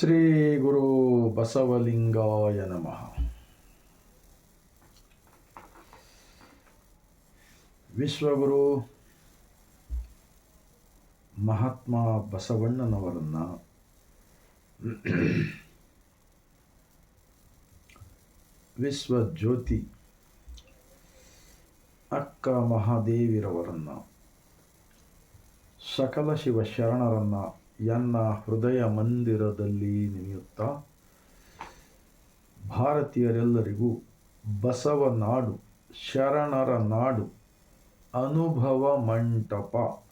ಶ್ರೀ ಗುರು ಬಸವಲಿಂಗಾಯ ನಮಃ. ವಿಶ್ವಗುರು ಮಹಾತ್ಮ ಬಸವಣ್ಣನವರನ್ನು ವಿಶ್ವ ಜ್ಯೋತಿ ಅಕ್ಕ ಮಹಾದೇವಿರವರನ್ನು ಸಕಲ ಶಿವ ಶರಣರನ್ನು ಎನ್ನ ಹೃದಯ ಮಂದಿರದಲ್ಲಿ ನೆನೆಯುತ್ತಾ ಭಾರತೀಯರೆಲ್ಲರಿಗೂ ಬಸವ ನಾಡು, ಶರಣರ ನಾಡು, ಅನುಭವ ಮಂಟಪ.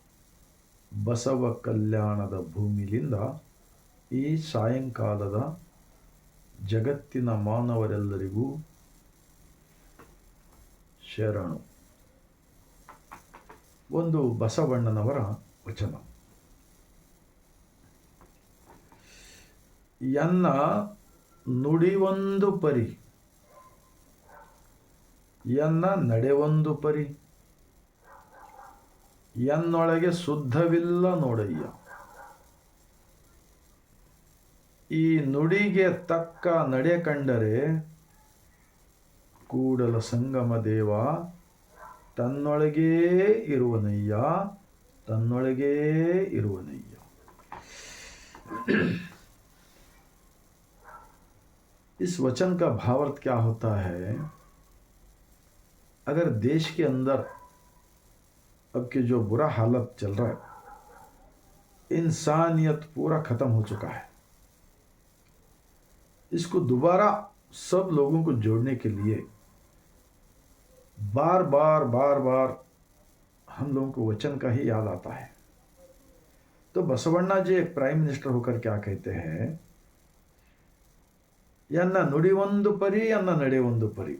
ಬಸವ ಕಲ್ಯಾಣದ ಭೂಮಿಲಿಂದ ಈ ಸಾಯಂಕಾಲದ ಜಗತ್ತಿನ ಮಾನವರೆಲ್ಲರಿಗೂ ಶರಣು. ಒಂದು ಬಸವಣ್ಣನವರ ವಚನ. ಎನ್ನ ನುಡಿವೊಂದು ಪರಿ. ಎನ್ನ ನಡೆವೊಂದು ಪರಿ. ಎನ್ನೊಳಗೆ ಶುದ್ಧವಿಲ್ಲ ನೋಡಯ್ಯ. ಈ ನುಡಿಗೆ ತಕ್ಕ ನಡೆ ಕಂಡರೆ ಕೂಡಲ ಸಂಗಮ ದೇವ, ತನ್ನೊಳಗೇ ಇರುವನಯ್ಯ ತನ್ನೊಳಗೇ ಇರುವನಯ್ಯ. इस वचन का भावार्थ क्या होता है? अगर देश के अंदर अब के जो बुरा हालत चल रहा है, इंसानियत पूरा खत्म हो चुका है। इसको दोबारा सब लोगों को जोड़ने के लिए बार बार बार बार हम लोगों को वचन का ही याद आता है। तो बसवण्णा जी एक प्राइम मिनिस्टर होकर क्या कहते हैं? या नुड़ी वंदु परी या नड़े वंदु परी।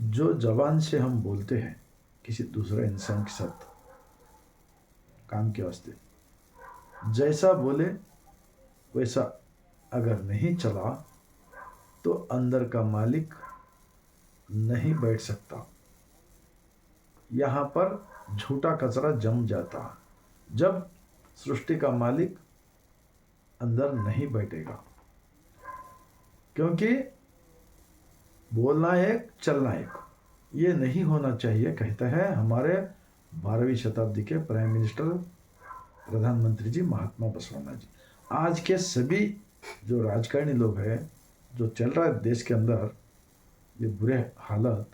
जो जवान से हम बोलते हैं, किसी दूसरे इंसान के साथ, काम के वास्ते। जैसा बोले, वैसा अगर नहीं चला तो अंदर का मालिक नहीं बैठ सकता। यहाँ पर झूठा कचरा जम जाता। जब सृष्टि का मालिक अंदर नहीं बैठेगा। क्योंकि बोलना एक, चलना एक। ये नहीं होना चाहिए, कहते हैं हमारे बारहवीं शताब्दी के प्राइम मिनिस्टर प्रधानमंत्री जी महात्मा बसवन्ना जी। आज के सभी जो राजकारणी लोग हैं, जो चल रहा है देश के अंदर, ये बुरे हालत,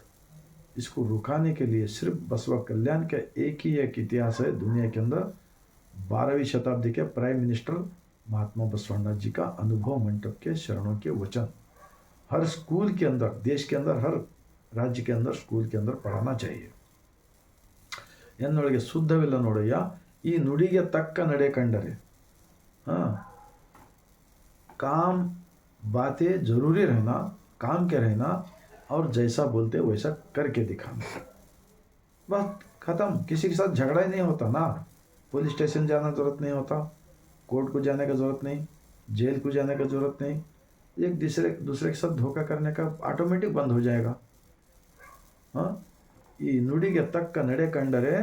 इसको रुकाने के लिए सिर्फ़ बसवा कल्याण का एक ही एक इतिहास है दुनिया के अंदर। बारहवीं शताब्दी के प्राइम मिनिस्टर महात्मा बसवण्णा जी का अनुभव मंडप के शरणों के वचन हर स्कूल के अंदर देश के अंदर हर राज्य के अंदर स्कूल के अंदर पढ़ाना चाहिए ಎನ್ನೊಳಗೆ ಶುದ್ಧವಿಲ್ಲ ನೋಡಯ್ಯ ಈ ನುಡಿಗೆ ತಕ್ಕ ನಡೆ ಕಂಡರೆ हाँ काम बातें जरूरी रहना काम के रहना और जैसा बोलते वैसा करके दिखाना बस खत्म किसी के साथ झगड़ा ही नहीं होता ना पुलिस स्टेशन जाना जरूरत नहीं होता कोर्ट को जाने का जरूरत नहीं जेल को जाने का जरूरत नहीं एक दूसरे दूसरे के साथ धोखा करने का ऑटोमेटिक बंद हो जाएगा हाँ ಈ ನುಡಿಗೆ ತಕ್ಕ ನಡೆ ಕಂಡರೆ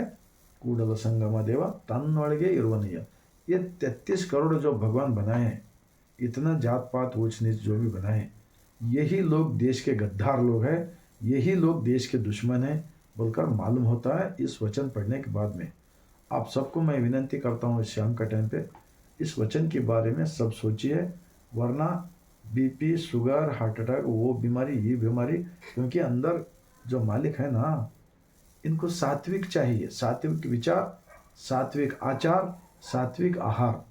ಕೂಡಲ ಸಂಗಮ ದೇವ ತನ್ನೊಳಗೆ ಇರುವನಯ್ಯ ये तैतीस करोड़ जो भगवान बनाए हैं इतना जात पात ऊंच नीच जो भी बनाए यही लोग देश के गद्दार लोग हैं यही लोग देश के दुश्मन हैं बोलकर मालूम होता है इस वचन पढ़ने के बाद में आप सबको मैं विनंती करता हूँ इस शाम का टाइम पे इस वचन के बारे में सब सोचिए, वरना बीपी, शुगर, हार्ट अटैक, वो बीमारी, ये बीमारी, क्योंकि अंदर जो मालिक है ना, इनको सात्विक चाहिए। सात्विक विचार, सात्विक आचार, सात्विक आहार।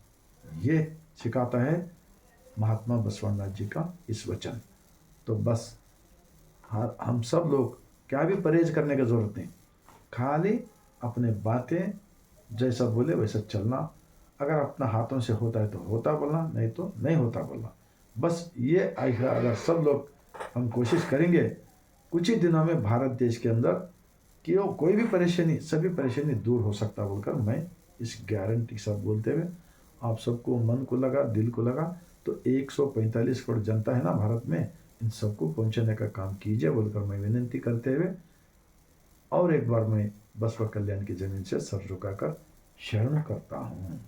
ये सिखाता है महात्मा बसवन्ना जी का इस वचन। तो बस हम सब लोग क्या भी परहेज करने की ज़रूरत नहीं। खाली अपने बातें, जैसा बोले वैसा चलना। अगर अपना हाथों से होता है तो होता बोलना, नहीं तो नहीं होता बोलना। बस ये अगर सब लोग हम कोशिश करेंगे, कुछ ही दिनों में भारत देश के अंदर कि वो कोई भी परेशानी, सभी परेशानी दूर हो सकता बोलकर मैं इस गारंटी के साथ बोलते हुए आप सबको मन को लगा, दिल को लगा तो 145 करोड़ जनता है ना भारत में, इन सबको पहुँचाने का काम कीजिए बोलकर मैं विनंती करते हुए, और एक बार मैं बसवा कल्याण की ज़मीन से सर झुकाकर शरण करता हूँ।